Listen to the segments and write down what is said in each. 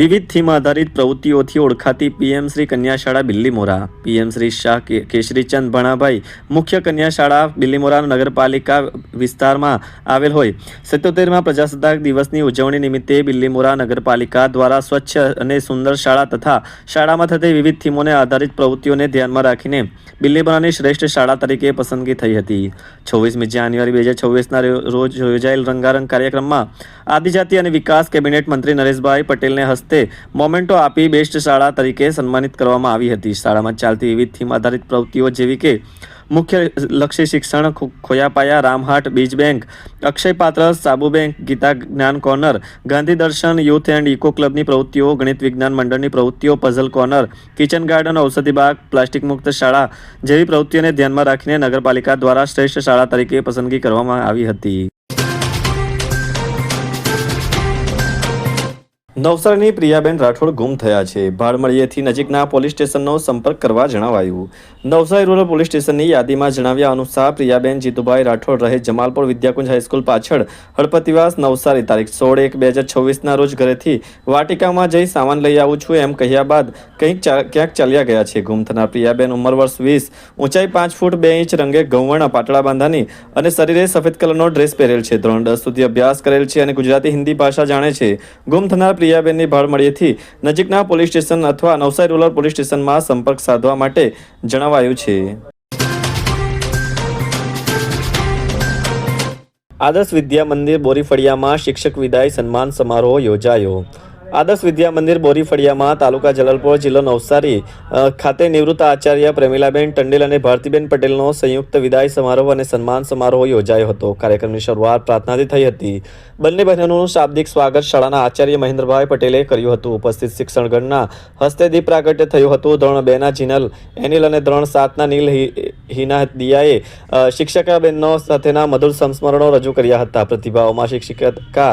વિવિધ થીમ આધારિત પ્રવૃત્તિઓથી ઓળખાતી પીએમ શ્રી કન્યાશાળા બિલ્લીમોરા પીએમ શ્રી શાહ કેશરીચંદ ભણાભાઈ મુખ્ય કન્યાશાળા બિલ્લીમોરા નગરપાલિકા વિસ્તારમાં આવેલ હોય. સત્યોતેરમાં પ્રજાસત્તાક દિવસની ઉજવણી નિમિત્તે બિલ્લીમોરા નગરપાલિકા દ્વારા સ્વચ્છ અને સુંદર શાળા તથા શાળામાં થતી વિવિધ થીમોને આધારિત પ્રવૃત્તિઓને ધ્યાનમાં રાખીને બિલ્લીમોરાની શ્રેષ્ઠ શાળા તરીકે પસંદગી થઈ હતી. છવ્વીસમી જાન્યુઆરી બે હજાર છવ્વીસના રોજ યોજાયેલ રંગારંગ કાર્યક્રમમાં આદિજાતિ અને વિકાસ કેબિનેટ મંત્રી નરેશભાઈ પટેલને હસ્તે મોમેન્ટો આપી બેસ્ટ શાળા તરીકે સન્માનિત કરવામાં આવી હતી. શાળામાં ચાલતી વિવિધ થીમ આધારિત પ્રવૃત્તિઓ જેવી કે મુખ્ય લક્ષ્ય શિક્ષણ ખોયાપાયા, રામહાટ, બીજ બેંક, અક્ષય પાત્ર, સાબુ બેંક, ગીતા જ્ઞાન કોર્નર, ગાંધી દર્શન, યુથ એન્ડ ઇકો ક્લબની પ્રવૃત્તિઓ, ગણિત વિજ્ઞાન મંડળની પ્રવૃત્તિઓ, પઝલ કોર્નર, કિચન ગાર્ડન, ઔષધિ બાગ, પ્લાસ્ટિક મુક્ત શાળા જેવી પ્રવૃત્તિઓને ધ્યાનમાં રાખીને નગરપાલિકા દ્વારા શ્રેષ્ઠ શાળા તરીકે પસંદગી કરવામાં આવી હતી. નવસારીની પ્રિયાબેન રાઠોડ ગુમ થયા છે. ભાડમળીએથી નજીકના પોલીસ સ્ટેશનનો સંપર્ક કરવા જણાવાયું. નવસારી રૂરલ પોલીસ સ્ટેશનની યાદીમાં જણાવ્યા અનુસાર પ્રિયાબેન જીતુભાઈ રાઠોડ રહે જમાલપુર વિદ્યાકુંજ હાઈસ્કૂલ પાછળ. હળપતિવાસ નવસારી, તારીખ સોળ એક બે હજાર છવ્વીસના રોજ ઘરેથી વાટિકામાં જઈ સામાન લઈ આવું છું એમ કહ્યા બાદ કંઈક ક્યાંક ચાલ્યા ગયા છે. ગુમ થનાર પ્રિયાબેન ઉંમર વર્ષ વીસ, ઊંચાઈ પાંચ ફૂટ બે ઇંચ, રંગે ગૌવર્ણા પાટડા બાંધાની અને શરીરે સફેદ કલરનો ડ્રેસ પહેરેલ છે. ધોરણ દસ સુધી અભ્યાસ કરેલ છે અને ગુજરાતી હિન્દી ભાષા જાણે છે. ગુમ થનાર પ્રિયાબેનની ભાળ મળીએથી નજીકના પોલીસ સ્ટેશન અથવા નવસારી રૂરલ પોલીસ સ્ટેશનમાં સંપર્ક સાધવા માટે જણાવાયું છે. આદર્શ વિદ્યા મંદિર બોરીફળિયામાં શિક્ષક વિદાય સન્માન સમારોહ યોજાયો. આદર્શ વિદ્યા મંદિર બોરીફળિયામાં તાલુકા જલાલપોર જિલ્લો નવસારી ખાતે નિવૃત્ત આચાર્ય પ્રેમિલાબેન ટંડેલ અને ભારતીબેન પટેલનો સંયુક્ત વિદાય સમારોહ અને સન્માન સમારોહ યોજાયો હતો. કાર્યક્રમની શરૂઆત પ્રાર્થનાથી થઈ હતી. બંને બહેનોનું શાબ્દિક સ્વાગત શાળાના આચાર્ય મહેન્દ્રભાઈ પટેલે કર્યું હતું. ઉપસ્થિત શિક્ષણગણના હસ્તે દીપ પ્રાગટ્ય થયું હતું. ધોરણ બેના જીનલ, એનિલ અને ધોરણ સાતના નીલ હિના દિયાએ શિક્ષકાબેનનો સાથેના મધુર સંસ્મરણો રજૂ કર્યા હતા. પ્રતિભાઓમાં શિક્ષિકા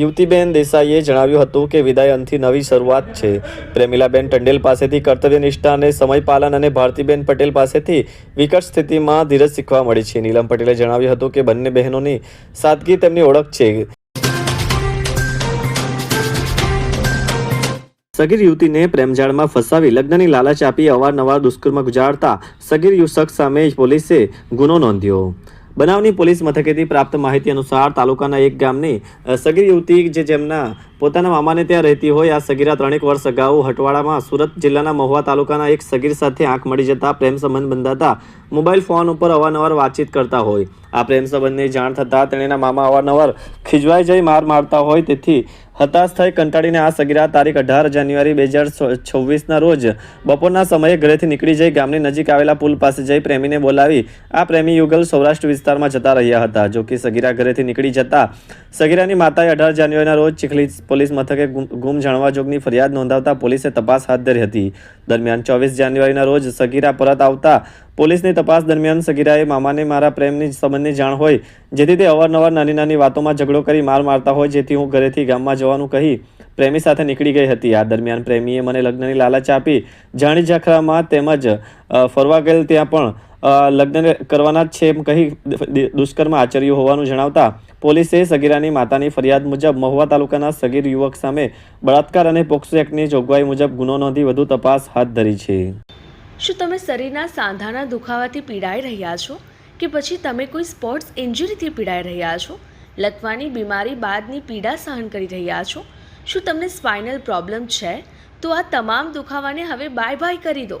યુવતીબેન દેસાઈએ જણાવ્યું હતું કે વિદાય નવી શરૂઆત છે. પ્રેમિલાબેન ટંડેલ પાસેથી કર્તવ્ય નિષ્ઠા અને સમયપાલન અને ભારતીબેન પટેલ પાસેથી વિકટ સ્થિતિમાં ધીરજ શીખવા મળી છે. નીલમ પટેલે જણાવ્યું હતું કે બંને બહેનોની સાદગી તેમની ઓળખ છે. સગીર યુવતીને પ્રેમજાળમાં ફસાવી લગ્નની લાલચ આપી અવારનવાર દુષ્કર્મ ગુજારતા સગીર યુવક સામે પોલીસે ગુનો નોંધ્યો. બનાવની પોલીસ મથકેથી પ્રાપ્ત માહિતી અનુસાર તાલુકાના એક ગામની સગીર યુવતી જે જેમના પોતાના મામાને ત્યાં રહેતી હોય આ સગીરા ત્રણેક વર્ષ અગાઉ હટવાડામાં સુરત જિલ્લાના મહુવા તાલુકાના એક સગીર સાથે આંખ મળી જતા પ્રેમ સંબંધ બંધાતા મોબાઈલ ફોન ઉપર અવારનવાર વાતચીત કરતા હોય. આ પ્રેમ સંબંધની જાણ થતાં તેણીના મામા અવારનવાર ખીજવાઈ જઈ માર મારતા હોય તેથી હતાશ થઈ કંટાળીને આ સગીરા તારીખ અઢાર જાન્યુઆરી બે હજાર છવ્વીસના રોજ બપોરના સમયે ઘરેથી નીકળી જઈ ગામની નજીક આવેલા પુલ પાસે જઈ પ્રેમીને બોલાવી આ પ્રેમી યુગલ સૌરાષ્ટ્ર વિસ્તારમાં જતા રહ્યા હતા. જો કે સગીરા ઘરેથી નીકળી જતા સગીરાની માતાએ અઢાર જાન્યુઆરીના રોજ ચીખલી પોલીસ મથકે ગુમ- જાણવા જોગની ફરિયાદ નોંધાવતા પોલીસે તપાસ હાથ ધરી હતી. દરમિયાન ચોવીસ જાન્યુઆરીના રોજ સગીરા પરત આવતા પોલીસની તપાસ દરમિયાન સગીરાએ મામાને મારા પ્રેમની સંબંધની જાણ હોય, જેથી તે અવારનવાર નાની નાની વાતોમાં ઝઘડો કરી માર મારતા હોય, જેથી હું ઘરેથી ગામમાં જવાનું કહી પ્રેમી સાથે નીકળી ગઈ હતી. આ દરમિયાન પ્રેમીએ મને લગ્નની લાલચ આપી જાણી ઝાખરામાં તેમજ ફરવા ગયેલ ત્યાં પણ લગ્ન કરવાના છે એમ કહી દુષ્કર્મ આચર્યું હોવાનું જણાવતા પોલીસે સગીરાની માતાની ફરિયાદ મુજબ મહુવા તાલુકાના સગીર યુવક સામે બળાત્કાર અને પોક્સો એક્ટની જોગવાઈ મુજબ ગુનો નોંધી વધુ તપાસ હાથ ધરી છે. શું તમે શરીરના સાંધાના દુખાવાથી પીડાઈ રહ્યા છો? કે પછી તમે કોઈ સ્પોર્ટ્સ ઇન્જરીથી પીડાઈ રહ્યા છો? લકવાની બીમારી બાદની પીડા સહન કરી રહ્યા છો? શું તમને સ્પાઇનલ પ્રોબ્લેમ છે? તો આ તમામ દુખાવાને હવે બાય બાય કરી દો.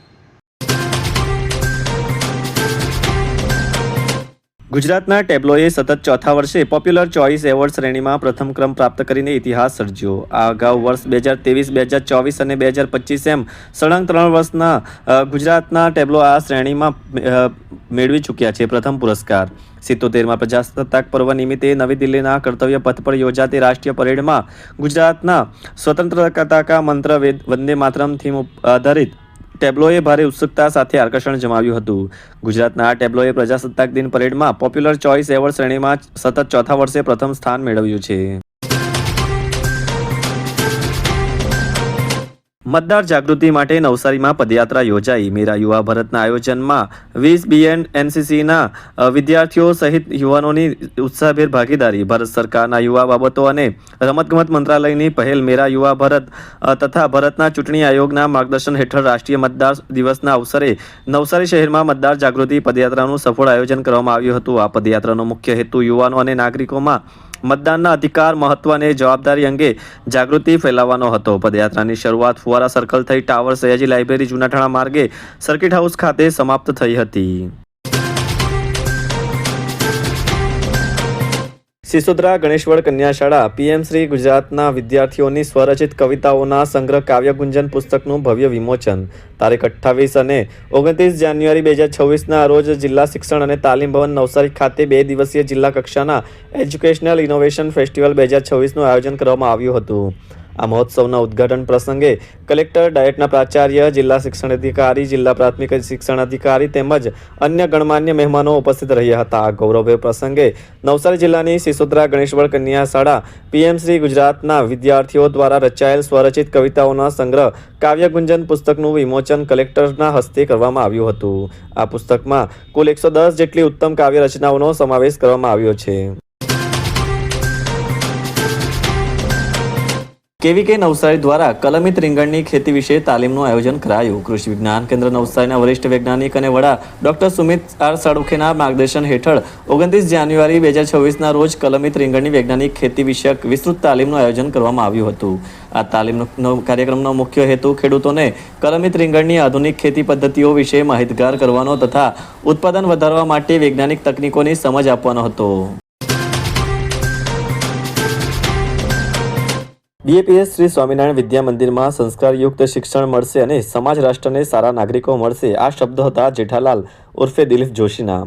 ગુજરાતના ટેબ્લોએ સતત ચોથા વર્ષે પોપ્યુલર ચોઇસ એવોર્ડ શ્રેણીમાં પ્રથમ ક્રમ પ્રાપ્ત કરીને ઇતિહાસ સર્જ્યો. આ અગાઉ વર્ષ બે હજાર ત્રેવીસ, બે હજાર ચોવીસ અને બે હજાર પચીસ એમ સળંગ ત્રણ વર્ષના ગુજરાતના ટેબ્લો આ શ્રેણીમાં મેળવી ચૂક્યા છે. પ્રથમ પુરસ્કાર. સિત્તોતેરમાં પ્રજાસત્તાક પર્વ નિમિત્તે નવી દિલ્હીના કર્તવ્ય પથ પર યોજાતી રાષ્ટ્રીય પરેડમાં ગુજરાતના સ્વતંત્રતા મંત્ર વંદે માતરમ થીમ આધારિત ટેબ્લોએ ભારે ઉત્સુકતા સાથે આકર્ષણ જમાવ્યું હતું. ગુજરાતના ટેબ્લોએ પ્રજાસત્તાક દિન પરેડમાં પોપ્યુલર ચોઇસ એવોર્ડ શ્રેણીમાં સતત ચોથા વર્ષે પ્રથમ સ્થાન મેળવ્યું છે. મતદાર જાગૃતિ માટે નવસારીમાં પદયાત્રા યોજાઈ. મેરા યુવા ભારતના આયોજનમાં વીસ બીએન એનસીસીના વિદ્યાર્થીઓ સહિત યુવાનોની ઉત્સાહભેર ભાગીદારી. ભારત સરકારના યુવા બાબતો અને રમતગમત મંત્રાલયની પહેલ મેરા યુવા ભારત તથા ભારતના ચૂંટણી આયોગના માર્ગદર્શન હેઠળ રાષ્ટ્રીય મતદાર દિવસના અવસરે નવસારી શહેરમાં મતદાર જાગૃતિ પદયાત્રાનું સફળ આયોજન કરવામાં આવ્યું હતું. આ પદયાત્રાનો મુખ્ય હેતુ યુવાનો અને નાગરિકોમાં મતદાનના અધિકાર મહત્વ અને જવાબદારી અંગે જાગૃતિ ફેલાવવાનો હતો. પદયાત્રાની શરૂઆત ફુવારા સર્કલ થઈ ટાવર સયાજી લાઇબ્રેરી જૂનાઠાણા માર્ગે સર્કિટ હાઉસ ખાતે સમાપ્ત થઈ હતી. સિસોદરા ગણેશવડ કન્યા શાળા પીએમ ગુજરાતના વિદ્યાર્થીઓની સ્વરચિત કવિતાઓના સંગ્રહ કાવ્ય ગુંજન પુસ્તકનું ભવ્ય વિમોચન. તારીખ અઠ્ઠાવીસ અને ઓગણત્રીસ જાન્યુઆરી બે હજાર છવ્વીસના રોજ જિલ્લા શિક્ષણ અને તાલીમ ભવન નવસારી ખાતે બે દિવસીય જિલ્લા કક્ષાના એજ્યુકેશનલ ઇનોવેશન ફેસ્ટિવલ બે હજાર છવ્વીસનું આયોજન કરવામાં આવ્યું હતું. આ મહોત્સવના ઉદ્ઘાટન પ્રસંગે કલેક્ટર, ડાયટના પ્રાચાર્ય, જિલ્લા શિક્ષણ અધિકારી જિલ્લા પ્રાથમિક શિક્ષણ અધિકારી તેમજ અન્ય ગણમાન્ય મહેમાનો ઉપસ્થિત રહ્યા હતા. આ ગૌરવભેર પ્રસંગે નવસારી જિલ્લાની સિસોદરા ગણેશવળ કન્યા શાળા પીએમ શ્રી ગુજરાતના વિદ્યાર્થીઓ દ્વારા રચાયેલ સ્વરચિત કવિતાઓના સંગ્રહ, કાવ્યગુંજન પુસ્તકનું વિમોચન કલેક્ટરના હસ્તે કરવામાં આવ્યું હતું. આ પુસ્તકમાં કુલ એકસો દસ જેટલી ઉત્તમ કાવ્ય રચનાઓનો સમાવેશ કરવામાં આવ્યો છે. કેવીકે નવસારી દ્વારા કલમિત રીંગણની ખેતી વિશે તાલીમનું આયોજન કરાયું. કૃષિ વિજ્ઞાન કેન્દ્ર નવસારીના વરિષ્ઠ વૈજ્ઞાનિક અને વડા ડોક્ટર સુમિત આર સાડુખેના માર્ગદર્શન હેઠળ ઓગણત્રીસ જાન્યુઆરી બે હજાર છવ્વીસના રોજ કલમિત રીંગણની વૈજ્ઞાનિક ખેતી વિષયક વિસ્તૃત તાલીમનું આયોજન કરવામાં આવ્યું હતું. આ તાલીમનો કાર્યક્રમનો મુખ્ય હેતુ ખેડૂતોને કલમિત રીંગણની આધુનિક ખેતી પદ્ધતિઓ વિશે માહિતગાર કરવાનો તથા ઉત્પાદન વધારવા માટે વૈજ્ઞાનિક તકનીકોની સમજ આપવાનો હતો. બીએપીએસ શ્રી સ્વામિનારાયણ વિદ્યા મંદિરમાં સંસ્કારયુક્ત શિક્ષણ મળશે અને સમાજ રાષ્ટ્રને સારા નાગરિકો મળશે, આ શબ્દો હતા જેઠાલાલ ઉર્ફે દિલીપ જોશીના.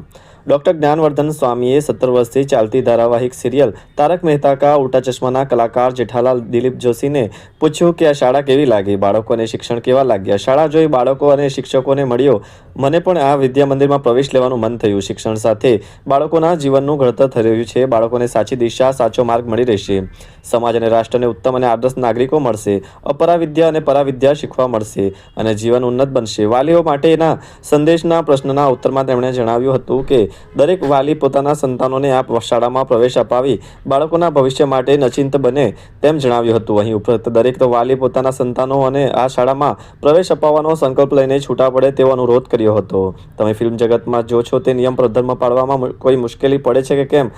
ડોક્ટર જ્ઞાનવર્ધન સ્વામીએ સત્તર વર્ષથી ચાલતી ધારાવાહિક સિરિયલ તારક મહેતા કા ઉલ્ટા ચશ્માના કલાકાર જેઠાલાલ દિલીપ જોશીને પૂછ્યું કે આ શાળા કેવી લાગી? બાળકોને શિક્ષણ કેવા લાગ્યા? શાળા જોઈ બાળકો અને શિક્ષકોને મળ્યો મને પણ આ વિદ્યા મંદિરમાં પ્રવેશ લેવાનું મન થયું. શિક્ષણ સાથે બાળકોના જીવનનું ઘડતર થઈ રહ્યું છે. બાળકોને સાચી દિશા, સાચો માર્ગ મળી રહેશે. સમાજ અને રાષ્ટ્રને ઉત્તમ અને આદર્શ નાગરિકો મળશે. અપરાવિદ્યા અને પરાવિદ્યા શીખવા મળશે અને જીવન ઉન્નત બનશે. વાલીઓ માટેના સંદેશના પ્રશ્નના ઉત્તરમાં તેમણે જણાવ્યું હતું કે, દરેક વાલી પોતાના સંતાનોને આ શાળામાં પ્રવેશ અપાવી, બાળકોના ભવિષ્ય માટે નચિંત બને, તેમ જણાવ્યું હતું. અહીં ઉપરાંત દરેક વાલી પોતાના સંતાનો અને આ શાળામાં પ્રવેશ અપાવવાનો સંકલ્પ લઈને છૂટા પડે તેવો અનુરોધ કર્યો. હતો. તમે ફિલ્મ જગતમાં જો છો તે નિયમ ધર્મ પાળવામાં કોઈ મુશ્કેલી પડે છે કે કેમ?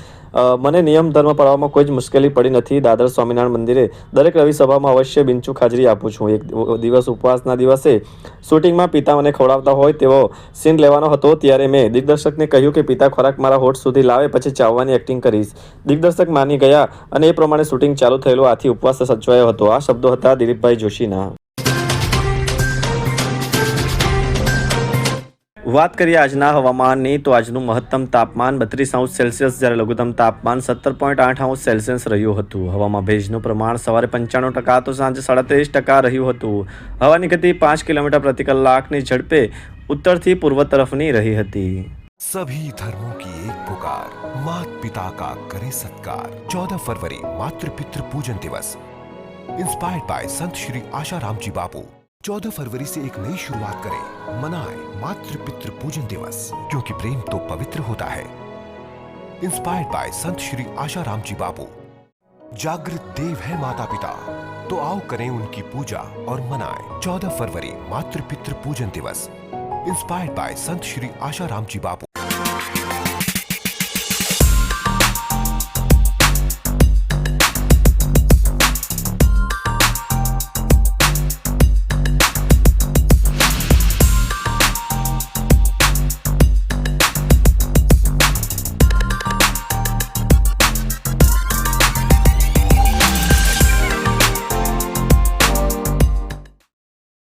મને નિયમ ધર્મ પાળવામાં કોઈ જ મુશ્કેલી પડી નથી. દાદર સ્વામિનારાયણ મંદિરે દરેક રવિ સભામાં અવશ્ય બિનચૂક હાજરી આપું છું. એક દિવસ ઉપવાસના દિવસે શૂટિંગમાં પિતા મને ખવડાવતા હોય તેવો સીન લેવાનો હતો ત્યારે મેં દિગ્દર્શકને કહ્યું કે, પિતા, ખોરાક મારા હોઠ સુધી લાવે, પછી ચાવવાની એક્ટિંગ કરીશ. દિગ્દર્શક માની ગયા અને એ પ્રમાણે શૂટિંગ ચાલુ થયેલું આથી ઉપવાસ સચવાયો હતો. આ શબ્દો હતા દિલીપભાઈ જોશીના. વાત કરીએ આજના હવામાનની તો આજનું મહત્તમ તાપમાન બત્રીસ અંશ સેલ્સિયસ જ્યારે લઘુત્તમ તાપમાન સત્તર પોઈન્ટ આઠ અંશ સેલ્સિયસ રહ્યું હતું હવામાં ભેજનું પ્રમાણ સવારે પંચાણું ટકા તો સાંજે સાડત્રીસ ટકા રહ્યું હતું હવાની ગતિ પાંચ કિલોમીટર પ્રતિ કલાકની ઝડપે ઉત્તરથી પૂર્વ તરફની રહી હતી सभी धर्मों की एक पुकार मात पिता का करे सत्कार चौदह फरवरी मातृ पितृ पूजन दिवस इंस्पायर्ड बाय संत श्री आशाराम जी बापू चौदह फरवरी से एक नई शुरुआत करें मनाएँ मातृ पितृ पूजन दिवस, क्योंकि प्रेम तो पवित्र होता है। इंस्पायर्ड बाय संत श्री आशाराम जी बाबू। जागृत देव है माता पिता तो आओ करें उनकी पूजा और मनाएँ। चौदह फरवरी मातृ पितृ पूजन दिवस। Inspired by Sant Shri Asaram ji Bapu